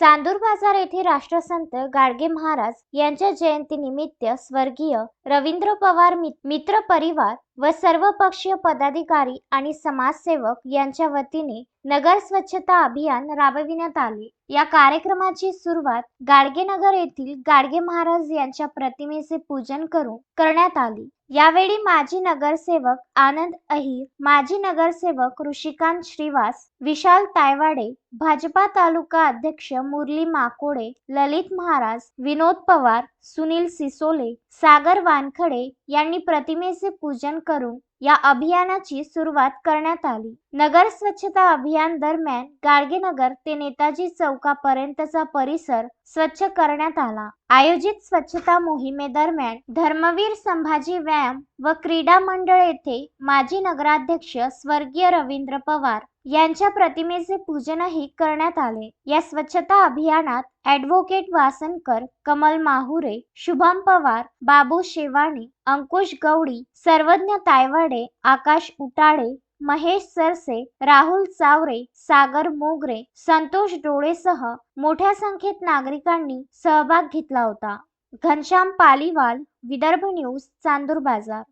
चांदूर बाजार येथे राष्ट्रसंत गाडगे महाराज यांच्या जयंतीनिमित्त स्वर्गीय रवींद्र पवार मि- मित्र परिवार व सर्व पक्षीय पदाधिकारी आणि समाजसेवक यांच्या वतीने नगर स्वच्छता अभियान राबविण्यात आले. या कार्यक्रमाची सुरुवात गाडगेनगर येथील गाडगे महाराज यांच्या प्रतिमेचे पूजन करून करण्यात आली. यावेळी माजी नगरसेवक आनंद अहिर माजी नगरसेवक ऋषिकांत श्रीवास विशाल तायवाडे भाजपा तालुका अध्यक्ष मुरली माकोडे ललित महाराज विनोद पवार सुनील सिसोले सागर वानखडे यांनी प्रतिमेचे पूजन करून या अभियानाची सुरुवात करण्यात आली. नगर स्वच्छता अभियान दरम्यान गाडगेनगर ते नेताजी चौकापर्यंतचा परिसर स्वच्छ करण्यात आला. आयोजित स्वच्छता मोहिमेदरम्यान धर्मवीर संभाजी व्यायाम व क्रीडा मंडळ येथे माजी नगराध्यक्ष स्वर्गीय रवींद्र पवार यांच्या प्रतिमेचे पूजनही करण्यात आले. या स्वच्छता अभियानात ॲडव्होकेट वासनकर कमल माहुरे शुभम पवार बाबू शेवाणी अंकुश गवडी सर्वज्ञ तायवाडे आकाश उटाडे महेश सरसे राहुल चावरे सागर मोगरे संतोष डोळेसह मोठ्या संख्येत नागरिकांनी सहभाग घेतला होता. घनश्याम पालीवाल विदर्भ न्यूज चांदूर बाजार.